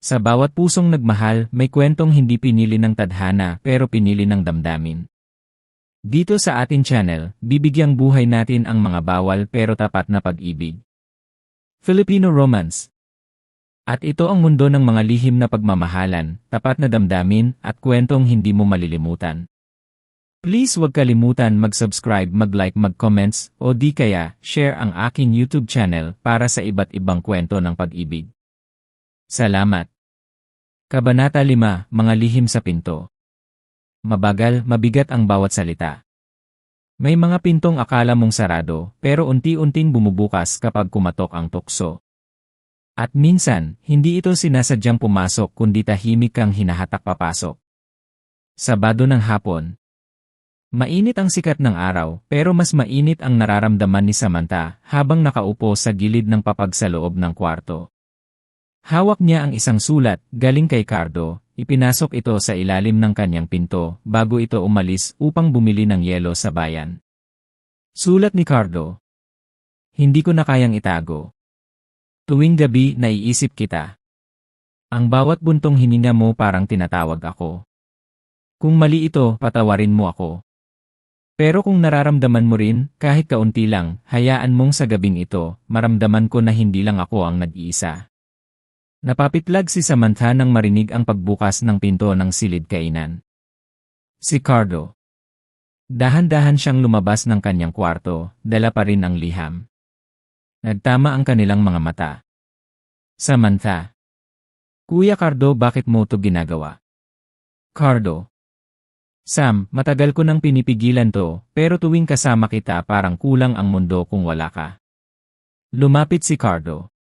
Sa bawat pusong nagmahal, may kwentong hindi pinili ng tadhana pero pinili ng damdamin. Dito sa atin channel, bibigyang buhay natin ang mga bawal pero tapat na pag-ibig. Filipino Romance At ito ang mundo ng mga lihim na pagmamahalan, tapat na damdamin, at kwentong hindi mo malilimutan. Please huwag kalimutan mag-subscribe, mag-like, mag-comments, o di kaya, share ang aking YouTube channel para sa iba't ibang kwento ng pag-ibig. Salamat. Kabanata 5, Mga Lihim sa Pinto Mabagal, mabigat ang bawat salita. May mga pintong akala mong sarado, pero unti-unting bumubukas kapag kumatok ang tukso. At minsan, hindi ito sinasadyang pumasok kundi tahimik kang hinahatak papasok. Sabado ng hapon, Mainit ang sikat ng araw, pero mas mainit ang nararamdaman ni Samantha habang nakaupo sa gilid ng papag sa loob ng kwarto. Hawak niya ang isang sulat, galing kay Cardo, ipinasok ito sa ilalim ng kanyang pinto bago ito umalis upang bumili ng yelo sa bayan. Sulat ni Cardo. Hindi ko na kayang itago. Tuwing gabi naiisip kita. Ang bawat buntong hininga mo parang tinatawag ako. Kung mali ito, patawarin mo ako. Pero kung nararamdaman mo rin, kahit kaunti lang, hayaan mong sa gabing ito, maramdaman ko na hindi lang ako ang nag-iisa. Napapitlag si Samantha nang marinig ang pagbukas ng pinto ng silid kainan. Si Cardo. Dahan-dahan siyang lumabas ng kanyang kwarto, dala pa rin ang liham. Nagtama ang kanilang mga mata. Samantha. Kuya Cardo bakit mo to ginagawa? Cardo. Sam, matagal ko nang pinipigilan to, pero tuwing kasama kita parang kulang ang mundo kung wala ka. Lumapit si Cardo.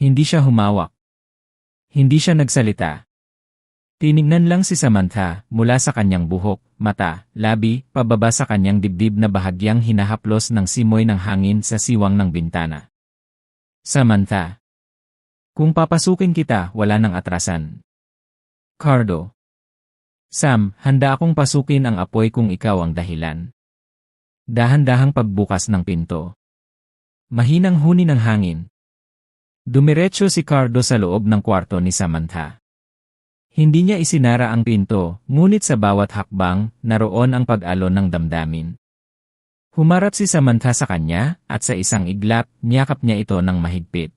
Hindi siya humawak. Hindi siya nagsalita. Tinignan lang si Samantha mula sa kanyang buhok, mata, labi, pababa sa kanyang dibdib na bahagyang hinahaplos ng simoy ng hangin sa siwang ng bintana. Samantha. Kung papasukin kita, wala nang atrasan. Cardo. Sam, handa akong pasukin ang apoy kung ikaw ang dahilan. Dahan-dahang pagbukas ng pinto. Mahinang huni ng hangin. Dumiretso si Cardo sa loob ng kwarto ni Samantha. Hindi niya isinara ang pinto, ngunit sa bawat hakbang, naroon ang pag-alon ng damdamin. Humarap si Samantha sa kanya, at sa isang iglap, niyakap niya ito ng mahigpit.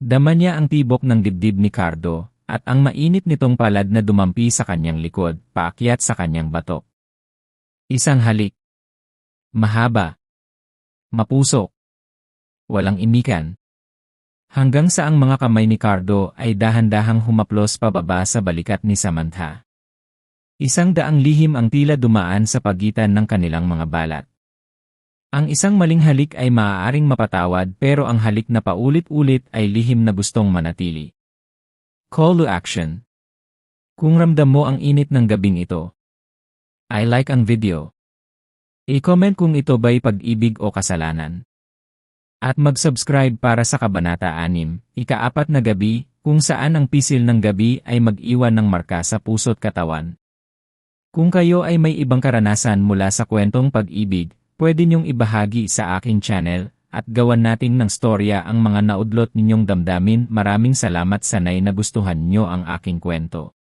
Dama niya ang tibok ng dibdib ni Cardo, at ang mainit nitong palad na dumampi sa kanyang likod, paakyat sa kanyang batok. Isang halik. Mahaba. Mapusok. Walang imikan. Hanggang sa ang mga kamay ni Cardo ay dahan-dahang humaplos pababa sa balikat ni Samantha. Isang daang lihim ang tila dumaan sa pagitan ng kanilang mga balat. Ang isang maling halik ay maaaring mapatawad pero ang halik na paulit-ulit ay lihim na gustong manatili. Call to action. Kung ramdam mo ang init ng gabing ito, I like ang video. I-comment kung ito ba'y pag-ibig o kasalanan. At mag-subscribe para sa Kabanata 6, ikaapat na gabi, kung saan ang pisil ng gabi ay mag-iwan ng marka sa puso't katawan. Kung kayo ay may ibang karanasan mula sa kwentong pag-ibig, pwede niyong ibahagi sa aking channel at gawan natin ng storya ang mga naudlot ninyong damdamin. Maraming salamat sanay na gustuhan nyo ang aking kwento.